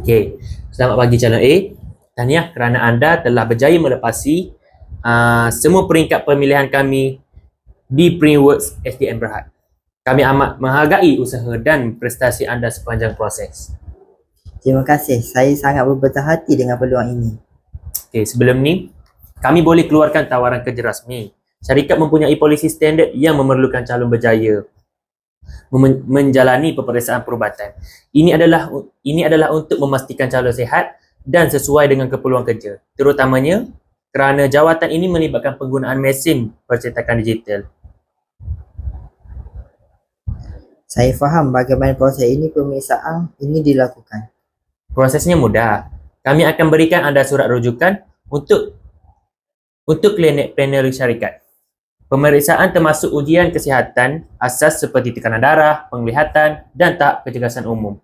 Okey, selamat pagi calon A. Tahniah kerana anda telah berjaya melepasi uh, semua peringkat pemilihan kami di Printworks SDM Berhad. Kami amat menghargai usaha dan prestasi anda sepanjang proses. Terima kasih. Saya sangat berbetul hati dengan peluang ini. Okey, sebelum ni kami boleh keluarkan tawaran kerja rasmi. Syarikat mempunyai polisi standard yang memerlukan calon berjaya menjalani peperiksaan perubatan. Ini adalah ini adalah untuk memastikan calon sihat dan sesuai dengan keperluan kerja. Terutamanya kerana jawatan ini melibatkan penggunaan mesin percetakan digital. Saya faham bagaimana proses ini pemeriksaan ini dilakukan. Prosesnya mudah. Kami akan berikan anda surat rujukan untuk untuk klinik plenary syarikat. Pemeriksaan termasuk ujian kesihatan asas seperti tekanan darah, penglihatan dan tahap kecergasan umum.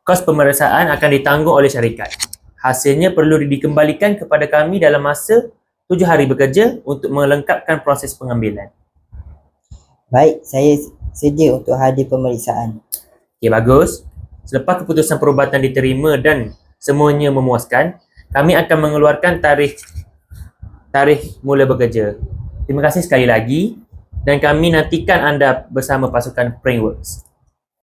Kos pemeriksaan akan ditanggung oleh syarikat. Hasilnya perlu dikembalikan kepada kami dalam masa 7 hari bekerja untuk melengkapkan proses pengambilan. Baik, saya sedia untuk hadir pemeriksaan. Okey, bagus. Selepas keputusan perubatan diterima dan semuanya memuaskan, kami akan mengeluarkan tarikh tarikh mula bekerja. Terima kasih sekali lagi dan kami nantikan anda bersama pasukan Frameworks.